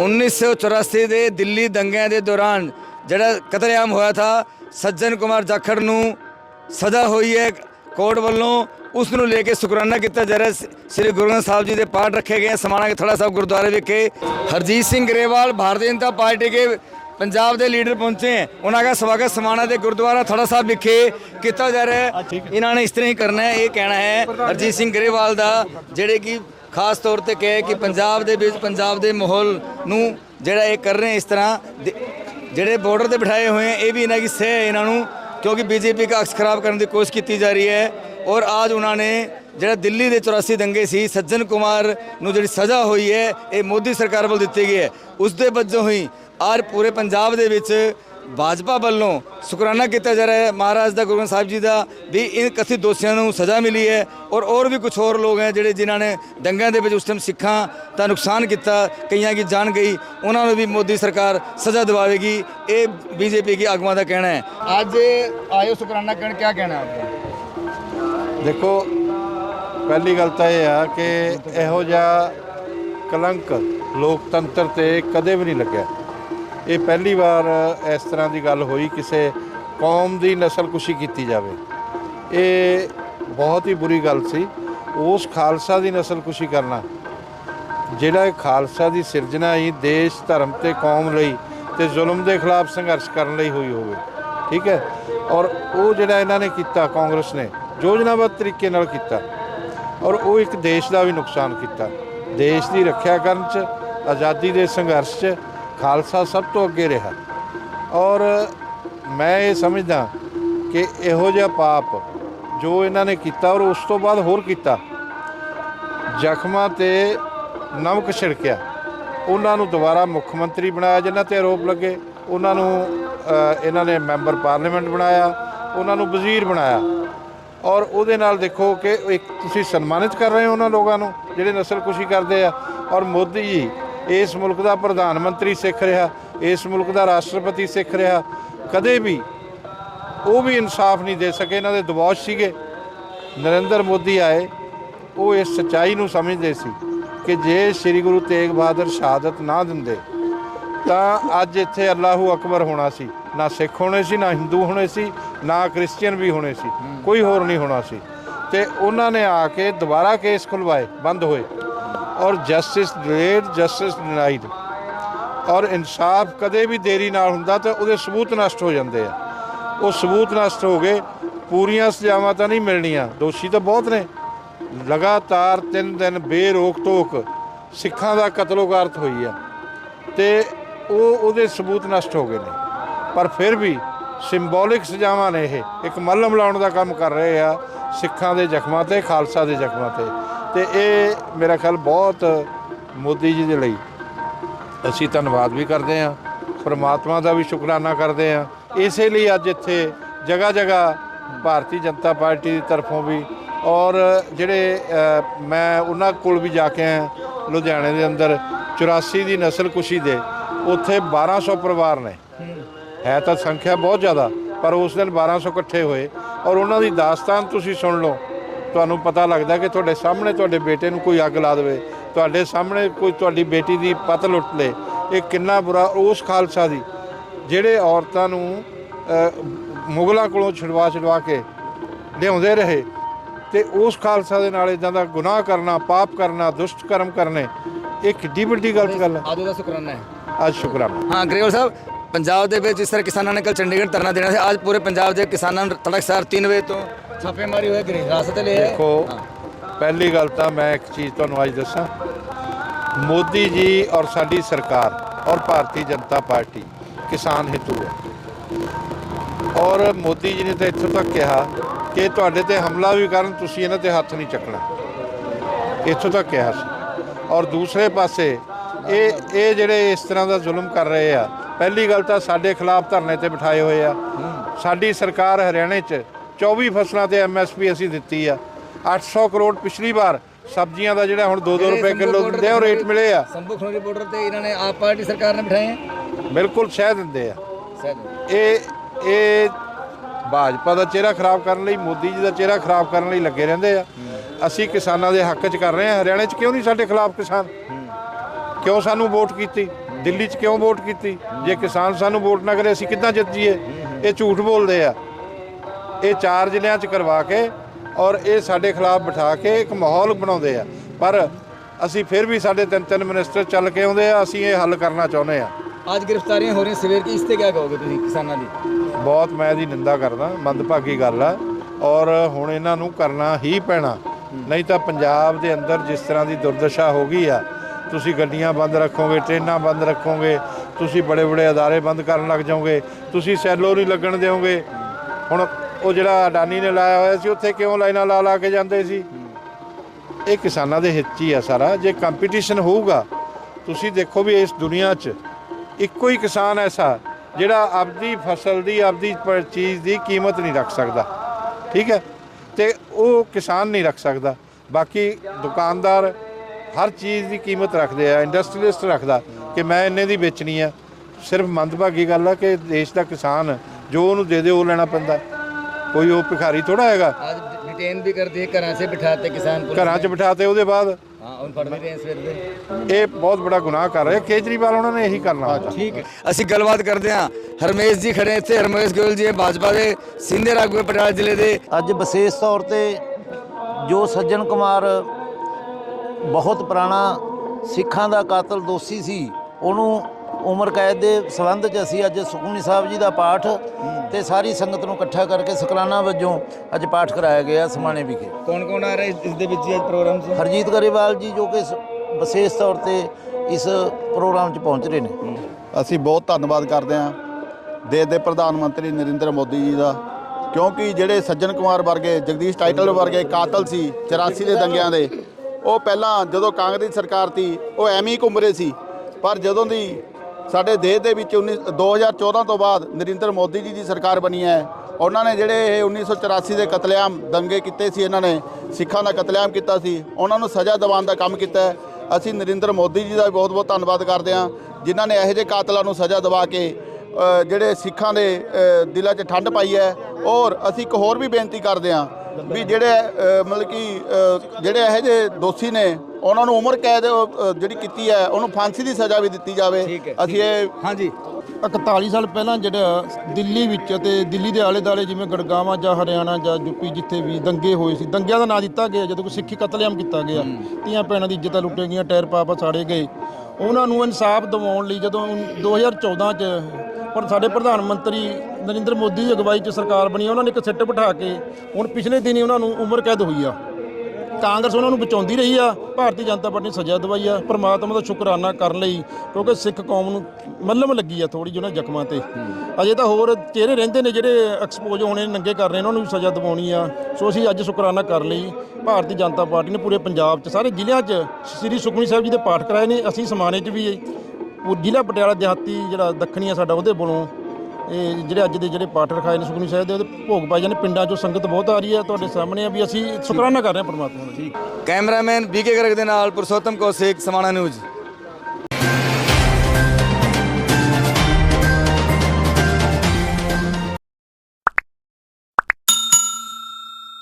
1984 ਦੇ ਦਿੱਲੀ ਦੰਗਿਆਂ ਦੇ ਦੌਰਾਨ ਜਿਹੜਾ ਕਤਲੇਆਮ ਹੋਇਆ ਥਾ ਸੱਜਣ ਕੁਮਾਰ ਜਾਖੜ ਨੂੰ ਸਜ਼ਾ ਹੋਈ ਹੈ ਕੋਰਟ ਵੱਲੋਂ। ਉਸ ਨੂੰ ਲੈ ਕੇ ਸ਼ੁਕਰਾਨਾ ਕੀਤਾ ਜਾ ਰਿਹਾ। ਸ੍ਰੀ ਗੁਰੂ ਗ੍ਰੰਥ ਸਾਹਿਬ ਜੀ ਦੇ ਪਾਠ ਰੱਖੇ ਗਏ। ਸਮਾਣਾ ਥੜਾ ਸਾਹਿਬ ਗੁਰਦੁਆਰੇ ਵਿਖੇ ਹਰਜੀਤ ਸਿੰਘ ਗਰੇਵਾਲ ਭਾਰਤੀ ਜਨਤਾ ਪਾਰਟੀ ਦੇ ਪੰਜਾਬ ਦੇ ਲੀਡਰ ਪਹੁੰਚੇ ਹਨ ਉਹਨਾਂ ਦਾ ਸਵਾਗਤ ਸਮਾਣਾ ਦੇ ਗੁਰਦੁਆਰਾ ਥੜਾ ਸਾਹਿਬ ਵਿਖੇ ਕੀਤਾ ਜਾ ਰਿਹਾ ਇਹਨਾਂ ਨੇ ਇਸ ਤਰ੍ਹਾਂ ਹੀ ਕਰਨਾ ਹੈ। ਇਹ ਕਹਿਣਾ ਹੈ ਹਰਜੀਤ ਸਿੰਘ ਗਰੇਵਾਲ ਦਾ ਜਿਹੜੇ ਕਿ ਖਾਸ ਤੌਰ ਤੇ ਕਹੇ ਕਿ ਪੰਜਾਬ ਦੇ ਵਿੱਚ ਪੰਜਾਬ ਦੇ ਮਾਹੌਲ ਨੂੰ ਜਿਹੜਾ ਇਹ ਕਰ ਰਹੇ ਇਸ ਤਰ੍ਹਾਂ ਦੇ- ਜਿਹੜੇ ਬਾਰਡਰ ਤੇ ਬਿਠਾਏ ਹੋਏ ਹੈ ਇਹ ਵੀ ਇਹਨਾਂ ਦੀ ਸਹਿ ਹੈ ਇਹਨਾਂ ਨੂੰ, ਕਿਉਂਕਿ ਬੀਜੇਪੀ ਦਾ ਅਕਸ ਖਰਾਬ ਕਰਨ ਦੀ ਕੋਸ਼ਿਸ਼ ਕੀਤੀ ਜਾ ਰਹੀ ਹੈ। ਔਰ ਅੱਜ ਉਹਨਾਂ ਨੇ ਜਿਹੜਾ ਦਿੱਲੀ ਦੇ 84 ਦੰਗੇ ਸੀ, ਸੱਜਣ ਕੁਮਾਰ ਨੂੰ ਜਿਹੜੀ ਸਜ਼ਾ ਹੋਈ ਹੈ, ਇਹ ਮੋਦੀ ਸਰਕਾਰ ਵੱਲ ਦਿੱਤੀ ਗਈ ਹੈ। ਉਸ ਦੇ ਵਜੋਂ ਹੀ ਆਰ ਪੂਰੇ ਪੰਜਾਬ ਦੇ ਵਿੱਚ ਭਾਜਪਾ ਵੱਲੋਂ ਸ਼ੁਕਰਾਨਾ ਕੀਤਾ ਜਾ ਰਿਹਾ ਹੈ ਮਹਾਰਾਜ ਦਾ ਗੁਰੂ ਗ੍ਰੰਥ ਸਾਹਿਬ ਜੀ ਦਾ ਵੀ ਇਨ ਕਥਿਤ ਦੋਸ਼ੀਆਂ ਨੂੰ ਸਜ਼ਾ ਮਿਲੀ ਹੈ ਔਰ ਹੋਰ ਵੀ ਕੁਝ ਹੋਰ ਲੋਕ ਹੈ ਜਿਹੜੇ ਜਿਨ੍ਹਾਂ ਨੇ ਦੰਗਿਆਂ ਦੇ ਵਿੱਚ ਉਸ ਟਾਈਮ ਸਿੱਖਾਂ ਦਾ ਨੁਕਸਾਨ ਕੀਤਾ ਕਈਆਂ ਦੀ ਜਾਨ ਗਈ ਉਹਨਾਂ ਨੂੰ ਵੀ ਮੋਦੀ ਸਰਕਾਰ ਸਜ਼ਾ ਦਿਵਾਵੇਗੀ ਇਹ ਬੀਜੇਪੀ ਕੀ ਆਗੂਆਂ ਦਾ ਕਹਿਣਾ ਹੈ ਅੱਜ ਆਇਓ ਸ਼ੁਕਰਾਨਾ ਕਹਿਣ ਕੀ ਕਹਿਣਾ ਹੈ ਦੇਖੋ ਪਹਿਲੀ ਗੱਲ ਤਾਂ ਇਹ ਆ ਕਿ ਇਹੋ ਜਿਹਾ ਕਲੰਕ ਲੋਕਤੰਤਰ ਤੇ ਕਦੇ ਵੀ ਨਹੀਂ ਲੱਗਿਆ ਇਹ ਪਹਿਲੀ ਵਾਰ ਇਸ ਤਰ੍ਹਾਂ ਦੀ ਗੱਲ ਹੋਈ ਕਿਸੇ ਕੌਮ ਦੀ ਨਸਲਕੁਸ਼ੀ ਕੀਤੀ ਜਾਵੇ। ਇਹ ਬਹੁਤ ਹੀ ਬੁਰੀ ਗੱਲ ਸੀ। ਉਸ ਖਾਲਸਾ ਦੀ ਨਸਲਕੁਸ਼ੀ ਕਰਨਾ, ਜਿਹੜਾ ਇਹ ਖਾਲਸਾ ਦੀ ਸਿਰਜਣਾ ਹੀ ਦੇਸ਼, ਧਰਮ ਤੇ ਕੌਮ ਲਈ ਤੇ ਜ਼ੁਲਮ ਦੇ ਖਿਲਾਫ ਸੰਘਰਸ਼ ਕਰਨ ਲਈ ਹੋਈ ਹੋਵੇ। ਠੀਕ ਹੈ? ਔਰ ਉਹ ਜਿਹੜਾ ਇਹਨਾਂ ਨੇ ਕੀਤਾ, ਕਾਂਗਰਸ ਨੇ, ਯੋਜਨਾਬੱਧ ਤਰੀਕੇ ਨਾਲ ਕੀਤਾ। ਔਰ ਉਹ ਇੱਕ ਦੇਸ਼ ਦਾ ਵੀ ਨੁਕਸਾਨ ਕੀਤਾ। ਦੇਸ਼ ਦੀ ਰੱਖਿਆ ਕਰਨ 'ਚ, ਆਜ਼ਾਦੀ ਦੇ ਸੰਘਰਸ਼ 'ਚ ਖਾਲਸਾ ਸਭ ਤੋਂ ਅੱਗੇ ਰਿਹਾ। ਔਰ ਮੈਂ ਇਹ ਸਮਝਦਾ ਕਿ ਇਹੋ ਜਿਹਾ ਪਾਪ ਜੋ ਇਹਨਾਂ ਨੇ ਕੀਤਾ ਔਰ ਉਸ ਤੋਂ ਬਾਅਦ ਹੋਰ ਕੀਤਾ, ਜ਼ਖਮਾਂ ਤੇ ਨਮਕ ਛਿੜਕਿਆ। ਉਹਨਾਂ ਨੂੰ ਦੁਬਾਰਾ ਮੁੱਖ ਮੰਤਰੀ ਬਣਾਇਆ, ਜਿਨ੍ਹਾਂ ਤੇ ਆਰੋਪ ਲੱਗੇ। ਉਹਨਾਂ ਨੂੰ ਇਹਨਾਂ ਨੇ ਮੈਂਬਰ ਪਾਰਲੀਮੈਂਟ ਬਣਾਇਆ, ਉਹਨਾਂ ਨੂੰ ਵਜ਼ੀਰ ਬਣਾਇਆ। ਔਰ ਉਹਦੇ ਨਾਲ ਦੇਖੋ ਕਿ ਇੱਕ ਤੁਸੀਂ ਸਨਮਾਨਿਤ ਕਰ ਰਹੇ ਹੋ ਉਹਨਾਂ ਲੋਕਾਂ ਨੂੰ, ਜਿਹੜੇ ਨਸਲਕੁਸ਼ੀ ਕਰਦੇ ਆ। ਔਰ ਮੋਦੀ ਜੀ ਇਸ ਮੁਲਕ ਦਾ ਪ੍ਰਧਾਨ ਮੰਤਰੀ ਸਿੱਖ ਰਿਹਾ, ਇਸ ਮੁਲਕ ਦਾ ਰਾਸ਼ਟਰਪਤੀ ਸਿੱਖ ਰਿਹਾ, ਕਦੇ ਵੀ ਉਹ ਵੀ ਇਨਸਾਫ ਨਹੀਂ ਦੇ ਸਕੇ, ਇਹਨਾਂ ਦੇ ਦਬਾਅ ਸੀਗੇ। ਨਰਿੰਦਰ ਮੋਦੀ ਆਏ, ਉਹ ਇਸ ਸਚਾਈ ਨੂੰ ਸਮਝਦੇ ਸੀ ਕਿ ਜੇ ਸ੍ਰੀ ਗੁਰੂ ਤੇਗ ਬਹਾਦਰ ਸ਼ਹਾਦਤ ਨਾ ਦਿੰਦੇ, ਤਾਂ ਅੱਜ ਇੱਥੇ ਅੱਲਾਹੂ ਅਕਬਰ ਹੋਣਾ ਸੀ। ਨਾ ਸਿੱਖ ਹੋਣੇ ਸੀ, ਨਾ ਹਿੰਦੂ ਹੋਣੇ ਸੀ, ਨਾ ਕ੍ਰਿਸਚੀਅਨ ਵੀ ਹੋਣੇ ਸੀ। ਕੋਈ ਹੋਰ ਨਹੀਂ ਹੋਣਾ ਸੀ। ਤੇ ਉਹਨਾਂ ਨੇ ਆ ਕੇ ਦੁਬਾਰਾ ਕੇਸ ਖੁਲਵਾਏ, ਬੰਦ ਹੋਏ। ਔਰ ਜਸਟਿਸ ਡਿਲੇਡ ਜਸਟਿਸ ਡਿਨਾਈਡ। ਔਰ ਇਨਸਾਫ ਕਦੇ ਵੀ ਦੇਰੀ ਨਾਲ ਹੁੰਦਾ ਤਾਂ ਉਹਦੇ ਸਬੂਤ ਨਸ਼ਟ ਹੋ ਜਾਂਦੇ ਆ। ਉਹ ਸਬੂਤ ਨਸ਼ਟ ਹੋ ਗਏ, ਪੂਰੀਆਂ ਸਜ਼ਾਵਾਂ ਤਾਂ ਨਹੀਂ ਮਿਲਣੀਆਂ। ਦੋਸ਼ੀ ਤਾਂ ਬਹੁਤ ਨੇ। ਲਗਾਤਾਰ 3 ਦਿਨ ਬੇਰੋਕ ਟੋਕ ਸਿੱਖਾਂ ਦਾ ਕਤਲੋਗਾਰਤ ਹੋਈ ਆ। ਤੇ ਉਹ ਉਹਦੇ ਸਬੂਤ ਨਸ਼ਟ ਹੋ ਗਏ ਨੇ। ਪਰ ਫਿਰ ਵੀ ਸਿੰਬੋਲਿਕ ਸਜ਼ਾਵਾਂ ਨੇ ਇਹ। ਇੱਕ ਮੱਲਮ ਲਾਉਣ ਦਾ ਕੰਮ ਕਰ ਰਹੇ ਆ ਸਿੱਖਾਂ ਦੇ ਜ਼ਖਮਾਂ ਤੇ, ਖਾਲਸਾ ਦੇ ਜ਼ਖਮਾਂ ਤੇ। ਤੇ ਇਹ ਮੇਰਾ ਖਿਆਲ ਬਹੁਤ ਮੋਦੀ ਜੀ ਦੇ ਲਈ ਅਸੀਂ ਧੰਨਵਾਦ ਵੀ ਕਰਦੇ ਹਾਂ, ਪਰਮਾਤਮਾ ਦਾ ਵੀ ਸ਼ੁਕਰਾਨਾ ਕਰਦੇ ਹਾਂ। ਇਸੇ ਲਈ ਅੱਜ ਇੱਥੇ ਜਗ੍ਹਾ ਜਗ੍ਹਾ ਭਾਰਤੀ ਜਨਤਾ ਪਾਰਟੀ ਦੀ ਤਰਫੋਂ ਵੀ ਔਰ ਜਿਹੜੇ ਮੈਂ ਉਹਨਾਂ ਕੋਲ ਵੀ ਜਾ ਕੇ ਆਇਆ, ਲੁਧਿਆਣੇ ਦੇ ਅੰਦਰ 84 ਦੀ ਨਸਲਕੁਸ਼ੀ ਦੇ, ਉੱਥੇ 1200 ਪਰਿਵਾਰ ਨੇ। ਹੈ ਤਾਂ ਸੰਖਿਆ ਬਹੁਤ ਜ਼ਿਆਦਾ, ਪਰ ਉਸ ਦਿਨ 1200 ਇਕੱਠੇ ਹੋਏ। ਔਰ ਉਹਨਾਂ ਦੀ ਦਾਸਤਾਨ ਤੁਸੀਂ ਸੁਣ ਲਓ ਤੁਹਾਨੂੰ ਪਤਾ ਲੱਗਦਾ ਕਿ ਤੁਹਾਡੇ ਸਾਹਮਣੇ ਤੁਹਾਡੇ ਬੇਟੇ ਨੂੰ ਕੋਈ ਅੱਗ ਲਾ ਦੇਵੇ ਤੁਹਾਡੇ ਸਾਹਮਣੇ ਕੋਈ ਤੁਹਾਡੀ ਬੇਟੀ ਦੀ ਪਤ ਲੁੱਟ ਲੇ ਇਹ ਕਿੰਨਾ ਬੁਰਾ ਉਸ ਖਾਲਸਾ ਦੀ ਜਿਹੜੇ ਔਰਤਾਂ ਨੂੰ ਮੁਗਲਾਂ ਕੋਲੋਂ ਛੁਡਵਾ ਛੁਡਵਾ ਕੇ ਲਿਆਉਂਦੇ ਰਹੇ ਤੇ ਉਸ ਖਾਲਸਾ ਦੇ ਨਾਲ ਇਦਾਂ ਦਾ ਗੁਨਾਹ ਕਰਨਾ ਪਾਪ ਕਰਨਾ ਦੁਸ਼ਟ ਕਰਮ ਕਰਨੇ ਇਹ ਕਿੱਡੀ ਵੱਡੀ ਗਲਤ ਗੱਲ ਹੈ। ਅੱਜ ਦਾ ਸ਼ੁਕਰਾਨਾ ਹੈ। ਅੱਜ ਸ਼ੁਕਰਾਨਾ। ਹਾਂ ਗਰੇਵਾਲ ਸਾਹਿਬ ਪੰਜਾਬ ਦੇ ਵਿੱਚ ਜਿਸ ਤਰ੍ਹਾਂ ਕਿਸਾਨਾਂ ਨੇ ਕੱਲ ਚੰਡੀਗੜ੍ਹ ਧਰਨਾ ਦੇਣਾ ਸੀ ਅੱਜ ਪੂਰੇ ਪੰਜਾਬ ਦੇ ਕਿਸਾਨਾਂ ਨੂੰ ਤੜਕਸਾਰ 3 ਵਜੇ ਤੋਂ ਛਾਪੇਮਾਰੀ ਹੋਏ ਗ੍ਰਹਿ ਹਿਰਾਸਤ ਤੇ ਲਿਆ ਦੇਖੋ ਪਹਿਲੀ ਗੱਲ ਤਾਂ ਮੈਂ ਇੱਕ ਚੀਜ਼ ਤੁਹਾਨੂੰ ਅੱਜ ਦੱਸਾਂ। ਮੋਦੀ ਜੀ ਔਰ ਸਾਡੀ ਸਰਕਾਰ ਔਰ ਭਾਰਤੀ ਜਨਤਾ ਪਾਰਟੀ ਕਿਸਾਨ ਹਿੱਤੂ ਹੈ। ਔਰ ਮੋਦੀ ਜੀ ਨੇ ਤਾਂ ਇੱਥੋਂ ਤੱਕ ਕਿਹਾ ਕਿ ਤੁਹਾਡੇ ਤੇ ਹਮਲਾ ਵੀ ਕਰਨ ਤੁਸੀਂ ਇਹਨਾਂ ਤੇ ਹੱਥ ਨਹੀਂ ਚੱਕਣਾ। ਇੱਥੋਂ ਤੱਕ ਕਿਹਾ ਸੀ। ਔਰ ਦੂਸਰੇ ਪਾਸੇ ਇਹ ਇਹ ਜਿਹੜੇ ਇਸ ਤਰ੍ਹਾਂ ਦਾ ਜ਼ੁਲਮ ਕਰ ਰਹੇ ਆ ਪਹਿਲੀ ਗੱਲ ਤਾਂ ਸਾਡੇ ਖਿਲਾਫ ਧਰਨੇ ਤੇ ਬਿਠਾਏ ਹੋਏ ਆ। ਸਾਡੀ ਸਰਕਾਰ ਹਰਿਆਣੇ 'ਚ 24 ਫਸਲਾਂ ਤੇ ਐਮਐਸਪੀ ਅਸੀਂ ਦਿੱਤੀ ਆ। 800 ਕਰੋੜ ਪਿਛਲੀ ਵਾਰ ਸਬਜ਼ੀਆਂ ਦਾ ਜਿਹੜਾ ਹੁਣ 2-2 ਰੁਪਏ ਕਿਲੋ ਦਿੰਦੇ ਆ ਰੇਟ ਮਿਲੇ ਆ। ਸੰਭੂ ਬਾਰਡਰ ਤੇ ਇਹਨਾਂ ਨੇ ਆਪ ਪਾਰਟੀ ਸਰਕਾਰ ਨੇ ਬਿਠਾਏ ਬਿਲਕੁਲ ਸ਼ਹਿ ਦਿੰਦੇ ਆ। ਇਹ ਇਹ ਭਾਜਪਾ ਦਾ ਚਿਹਰਾ ਖਰਾਬ ਕਰਨ ਲਈ ਮੋਦੀ ਜੀ ਦਾ ਚਿਹਰਾ ਖਰਾਬ ਕਰਨ ਲਈ ਲੱਗੇ ਰਹਿੰਦੇ ਆ। ਅਸੀਂ ਕਿਸਾਨਾਂ ਦੇ ਹੱਕ 'ਚ ਕਰ ਰਹੇ ਹਾਂ। ਹਰਿਆਣੇ 'ਚ ਕਿਉਂ ਨਹੀਂ ਸਾਡੇ ਖਿਲਾਫ ਕਿਸਾਨ? ਕਿਉਂ ਸਾਨੂੰ ਵੋਟ ਕੀਤੀ? ਦਿੱਲੀ 'ਚ ਕਿਉਂ ਵੋਟ ਕੀਤੀ? ਜੇ ਕਿਸਾਨ ਸਾਨੂੰ ਵੋਟ ਨਾ ਕਰੇ ਅਸੀਂ ਕਿੱਦਾਂ ਜਿੱਤ ਜੀਏ ਇਹ ਝੂਠ ਬੋਲਦੇ ਆ। ਇਹ ਚਾਰ ਜ਼ਿਲ੍ਹਿਆਂ 'ਚ ਕਰਵਾ ਕੇ ਔਰ ਇਹ ਸਾਡੇ ਖਿਲਾਫ ਬਿਠਾ ਕੇ ਇੱਕ ਮਾਹੌਲ ਬਣਾਉਂਦੇ ਆ। ਪਰ ਅਸੀਂ ਫਿਰ ਵੀ ਸਾਡੇ ਤਿੰਨ ਤਿੰਨ ਮਿਨਿਸਟਰ ਚੱਲ ਕੇ ਆਉਂਦੇ ਆ ਅਸੀਂ ਇਹ ਹੱਲ ਕਰਨਾ ਚਾਹੁੰਦੇ ਆ। ਅੱਜ ਗ੍ਰਿਫਤਾਰੀਆਂ ਹੋ ਰਹੀਆਂ ਸਵੇਰ ਕੀ ਇਸ ਤੇ ਕੀ ਕਹੋਗੇ ਤੁਸੀਂ ਕਿਸਾਨਾਂ ਦੀ? ਬਹੁਤ ਮੈਂ ਇਹਦੀ ਨਿੰਦਾ ਕਰਦਾ ਮੰਦਭਾਗੀ ਗੱਲ ਆ। ਔਰ ਹੁਣ ਇਹਨਾਂ ਨੂੰ ਕਰਨਾ ਹੀ ਪੈਣਾ। ਨਹੀਂ ਤਾਂ ਪੰਜਾਬ ਦੇ ਅੰਦਰ ਜਿਸ ਤਰ੍ਹਾਂ ਦੀ ਦੁਰਦਸ਼ਾ ਹੋ ਗਈ ਆ ਤੁਸੀਂ ਗੱਡੀਆਂ ਬੰਦ ਰੱਖੋਗੇ ਟ੍ਰੇਨਾਂ ਬੰਦ ਰੱਖੋਗੇ ਤੁਸੀਂ ਬੜੇ ਬੜੇ ਅਦਾਰੇ ਬੰਦ ਕਰਨ ਲੱਗ ਜਾਓਗੇ ਤੁਸੀਂ ਸੈਲੋ ਨਹੀਂ ਲੱਗਣ ਦਿਓਗੇ। ਹੁਣ ਉਹ ਜਿਹੜਾ ਅਡਾਨੀ ਨੇ ਲਾਇਆ ਹੋਇਆ ਸੀ, ਉੱਥੇ ਕਿਉਂ ਲਾਈਨਾਂ ਲਾ ਲਾ ਕੇ ਜਾਂਦੇ ਸੀ? ਇਹ ਕਿਸਾਨਾਂ ਦੇ ਹਿੱਤ 'ਚ ਹੀ ਆ ਸਾਰਾ। ਜੇ ਕੰਪੀਟੀਸ਼ਨ ਹੋਊਗਾ, ਤੁਸੀਂ ਦੇਖੋ ਵੀ ਇਸ ਦੁਨੀਆ 'ਚ ਇੱਕੋ ਹੀ ਕਿਸਾਨ ਐਸਾ ਜਿਹੜਾ ਆਪਦੀ ਫਸਲ ਦੀ, ਆਪਦੀ ਪ- ਚੀਜ਼ ਦੀ ਕੀਮਤ ਨਹੀਂ ਰੱਖ ਸਕਦਾ। ਠੀਕ ਹੈ? ਤੇ ਉਹ ਕਿਸਾਨ ਨਹੀਂ ਰੱਖ ਸਕਦਾ। ਬਾਕੀ ਦੁਕਾਨਦਾਰ ਹਰ ਚੀਜ਼ ਦੀ ਕੀਮਤ ਰੱਖਦੇ ਆ ਇੰਡਸਟਰੀਲਿਸਟ ਰੱਖਦਾ ਕਿ ਮੈਂ ਇੰਨੇ ਦੀ ਵੇਚਣੀ ਆ। ਸਿਰਫ ਮੰਦਭਾਗੀ ਗੱਲ ਆ ਕਿ ਦੇਸ਼ ਦਾ ਕਿਸਾਨ ਜੋ ਉਹਨੂੰ ਦੇ ਦੇ, ਉਹ ਲੈਣਾ ਪੈਂਦਾ। ਕੋਈ ਉਹ ਭਿਖਾਰੀ ਥੋੜਾ ਹੈਗਾ। ਡਿਟੇਨ ਵੀ ਕਰਦੇ ਘਰਾਂ 'ਚ ਬਿਠਾਤੇ ਕਿਸਾਨ ਪੁਲਿਸ ਘਰਾਂ 'ਚ ਬਿਠਾਤੇ ਉਹਦੇ ਬਾਅਦ। ਹਾਂ ਉਹਨ ਫੜ ਵੀ ਰਹੇ ਸਵੇਰ ਦੇ ਇਹ ਬਹੁਤ ਬੜਾ ਗੁਨਾਹ ਕਰ ਰਹੇ। ਕੇਜਰੀਵਾਲ ਉਹਨਾਂ ਨੇ ਇਹੀ ਕਰਨਾ ਹੁੰਦਾ ਠੀਕ ਹੈ। ਅਸੀਂ ਗੱਲਬਾਤ ਕਰਦੇ ਹਾਂ। ਹਰਮੇਸ਼ ਜੀ ਖੜੇ ਇੱਥੇ ਹਰਮੇਸ਼ ਗੋਇਲ ਜੀ ਇਹ ਭਾਜਪਾ ਦੇ ਸੀਨੀਅਰ ਆਗੂ ਹੈ ਪਟਿਆਲਾ ਜ਼ਿਲ੍ਹੇ ਦੇ। ਅੱਜ ਵਿਸ਼ੇਸ਼ ਤੌਰ ਤੇ ਜੋ ਸੱਜਣ ਕੁਮਾਰ ਬਹੁਤ ਪੁਰਾਣਾ ਸਿੱਖਾਂ ਦਾ ਕਾਤਲ ਦੋਸ਼ੀ ਸੀ ਉਹਨੂੰ ਉਮਰ ਕੈਦ ਦੇ ਸਬੰਧ 'ਚ ਅਸੀਂ ਅੱਜ ਸੁਖਮਨੀ ਸਾਹਿਬ ਜੀ ਦਾ ਪਾਠ ਤੇ ਸਾਰੀ ਸੰਗਤ ਨੂੰ ਇਕੱਠਾ ਕਰਕੇ ਸ਼ੁਕਰਾਨਾ ਵਜੋਂ ਅੱਜ ਪਾਠ ਕਰਾਇਆ ਗਿਆ ਸਮਾਣੇ ਵਿਖੇ। ਕੌਣ ਕੌਣ ਆ ਰਿਹਾ ਇਸ ਦੇ ਵਿੱਚ ਜੀ ਅੱਜ ਪ੍ਰੋਗਰਾਮ 'ਚ? ਹਰਜੀਤ ਗਰੇਵਾਲ ਜੀ ਜੋ ਕਿ ਸ- ਵਿਸ਼ੇਸ਼ ਤੌਰ ਤੇ ਇਸ ਪ੍ਰੋਗਰਾਮ 'ਚ ਪਹੁੰਚ ਰਹੇ ਨੇ। ਅਸੀਂ ਬਹੁਤ ਧੰਨਵਾਦ ਕਰਦੇ ਹਾਂ ਦੇਸ਼ ਦੇ ਪ੍ਰਧਾਨ ਮੰਤਰੀ ਨਰਿੰਦਰ ਮੋਦੀ ਜੀ ਦਾ ਕਿਉਂਕਿ ਜਿਹੜੇ ਸੱਜਣ ਕੁਮਾਰ ਵਰਗੇ ਜਗਦੀਸ਼ ਟਾਈਟਲ ਵਰਗੇ ਕਾਤਲ ਸੀ 84 ਦੇ ਦੰਗਿਆਂ ਦੇ ਉਹ ਪਹਿਲਾਂ ਜਦੋਂ ਕਾਂਗਰਸ ਸਰਕਾਰ ਸੀ ਉਹ ਐਵੇਂ ਹੀ ਘੁੰਮ ਰਹੇ ਸੀ ਪਰ ਜਦੋਂ ਦੀ ਸਾਡੇ ਦੇਸ਼ ਦੇ ਵਿੱਚ 19 2014 ਤੋਂ ਬਾਅਦ ਨਰਿੰਦਰ ਮੋਦੀ ਜੀ ਦੀ ਸਰਕਾਰ ਬਣੀ ਹੈ। ਉਹਨਾਂ ਨੇ ਜਿਹੜੇ ਇਹ 1984 ਦੇ ਕਤਲੇਆਮ ਦੰਗੇ ਕੀਤੇ ਸੀ, ਇਹਨਾਂ ਨੇ ਸਿੱਖਾਂ ਦਾ ਕਤਲੇਆਮ ਕੀਤਾ ਸੀ, ਉਹਨਾਂ ਨੂੰ ਸਜ਼ਾ ਦਿਵਾਉਣ ਦਾ ਕੰਮ ਕੀਤਾ ਅਸੀਂ ਨਰਿੰਦਰ ਮੋਦੀ ਜੀ ਦਾ ਬਹੁਤ ਬਹੁਤ ਧੰਨਵਾਦ ਕਰਦੇ ਹਾਂ, ਜਿਨ੍ਹਾਂ ਨੇ ਇਹੋ ਜਿਹੇ ਕਾਤਲਾਂ ਨੂੰ ਸਜ਼ਾ ਦਿਵਾ ਕੇ ਜਿਹੜੇ ਸਿੱਖਾਂ ਦੇ ਦਿਲਾਂ 'ਚ ਠੰਡ ਪਾਈ ਹੈ। ਔਰ ਅਸੀਂ ਇੱਕ ਹੋਰ ਵੀ ਬੇਨਤੀ ਕਰਦੇ ਹਾਂ ਵੀ ਜਿਹੜੇ ਮਤਲਬ ਕਿ ਜਿਹੜੇ ਇਹੋ ਜਿਹੇ ਦੋਸ਼ੀ ਨੇ ਉਹਨਾਂ ਨੂੰ ਉਮਰ ਕੈਦ ਜਿਹੜੀ ਕੀਤੀ ਹੈ ਉਹਨੂੰ ਫਾਂਸੀ ਦੀ ਸਜ਼ਾ ਵੀ ਦਿੱਤੀ ਜਾਵੇ। ਅਸੀਂ ਇਹ ਹਾਂਜੀ। 41 ਸਾਲ ਪਹਿਲਾਂ ਜਿਹੜਾ ਦਿੱਲੀ ਵਿੱਚ ਤੇ ਦਿੱਲੀ ਦੇ ਆਲੇ ਦਾਲੇ ਜਿਵੇਂ ਗੜਗਾਵਾਂ ਜਾਂ ਹਰਿਆਣਾ ਜਾਂ ਯੂਪੀ ਜਿੱਥੇ ਵੀ ਦੰਗੇ ਹੋਏ ਸੀ ਦੰਗਿਆਂ ਦਾ ਨਾਂ ਦਿੱਤਾ ਗਿਆ ਜਦੋਂ ਕੋਈ ਸਿੱਖੀ ਕਤਲੇਆਮ ਕੀਤਾ ਗਿਆ ਧੀਆਂ ਭੈਣਾਂ ਦੀ ਇੱਜ਼ਤਾਂ ਲੁੱਟੀਆਂ ਗਈਆਂ ਟਾਇਰ ਪਾ ਪਾ ਸਾੜੇ ਗਏ। ਉਹਨਾਂ ਨੂੰ ਇਨਸਾਫ ਦਿਵਾਉਣ ਲਈ ਜਦੋਂ 2014 ਚ ਪਰ ਸਾਡੇ ਪ੍ਰਧਾਨ ਮੰਤਰੀ ਨਰਿੰਦਰ ਮੋਦੀ ਦੀ ਅਗਵਾਈ 'ਚ ਸਰਕਾਰ ਬਣੀ ਆ, ਉਹਨਾਂ ਨੇ ਇੱਕ ਸਿੱਟ ਬਿਠਾ ਕੇ ਹੁਣ ਪਿਛਲੇ ਦਿਨੀ ਉਹਨਾਂ ਨੂੰ ਉਮਰ ਕੈਦ ਹੋਈ ਆ। ਕਾਂਗਰਸ ਉਹਨਾਂ ਨੂੰ ਬਚਾਉਂਦੀ ਰਹੀ ਆ, ਭਾਰਤੀ ਜਨਤਾ ਪਾਰਟੀ ਨੇ ਸਜ਼ਾ ਦਵਾਈ ਆ, ਪਰਮਾਤਮਾ ਦਾ ਸ਼ੁਕਰਾਨਾ ਕਰਨ ਲਈ, ਕਿਉਂਕਿ ਸਿੱਖ ਕੌਮ ਨੂੰ ਮੱਲਮ ਲੱਗੀ ਆ ਥੋੜੀ ਜਿਹੀ ਉਹਨਾਂ ਜ਼ਖਮਾਂ ਤੇ। ਅਜੇ ਤਾਂ ਹੋਰ ਚਿਹਰੇ ਰਹਿੰਦੇ ਨੇ ਜਿਹੜੇ ਐਕਸਪੋਜ਼ ਹੋਣੇ, ਨੰਗੇ ਕਰ ਰਹੇ ਨੇ, ਉਹਨਾਂ ਨੂੰ ਵੀ ਸਜ਼ਾ ਦਿਵਾਉਣੀ ਆ। ਸੋ ਅਸੀਂ ਅੱਜ ਸ਼ੁਕਰਾਨਾ ਕਰ ਲਈ, ਭਾਰਤੀ ਜਨਤਾ ਪਾਰਟੀ ਨੇ ਪੂਰੇ ਪੰਜਾਬ 'ਚ, ਸਾਰੇ ਜ਼ਿਲ੍ਹਿਆਂ 'ਚ ਸ੍ਰੀ ਸੁਖਮਨੀ ਸਾਹਿਬ ਜੀ ਦੇ ਪਾਠ ਕਰਾਏ ਨੇ, ਅਸੀਂ ਸਮਾਣੇ 'ਚ ਵੀ ਉਹ ਜ਼ਿਲ੍ਹਾ ਪਟਿਆਲਾ ਦਿਹਾਤੀ ਜਿਹੜਾ ਦੱਖਣੀ ਆ ਸਾਡਾ ਉਹਦੇ ਵੱਲੋਂ ਇਹ ਜਿਹੜੇ ਅੱਜ ਦੇ ਜਿਹੜੇ ਪਾਠ ਰਖਾਏ ਨੇ ਸੁਖਮਨੀ ਸਾਹਿਬ ਦੇ ਉਹਦੇ ਭੋਗ ਪਾਏ ਜਾਂਦੇ ਪਿੰਡਾਂ 'ਚੋਂ ਸੰਗਤ ਬਹੁਤ ਆ ਰਹੀ ਹੈ ਤੁਹਾਡੇ ਸਾਹਮਣੇ ਆ ਵੀ ਅਸੀਂ ਸ਼ੁਕਰਾਨਾ ਕਰ ਰਹੇ ਹਾਂ ਪਰਮਾਤਮਾ ਦਾ। ਕੈਮਰਾਮੈਨ ਬੀਕੇ ਗਰਗ ਦੇ ਨਾਲ ਪੁਰਸ਼ੋਤਮ ਕੌਸ਼ਿਕ ਸਮਾਣਾ ਨਿਊਜ਼।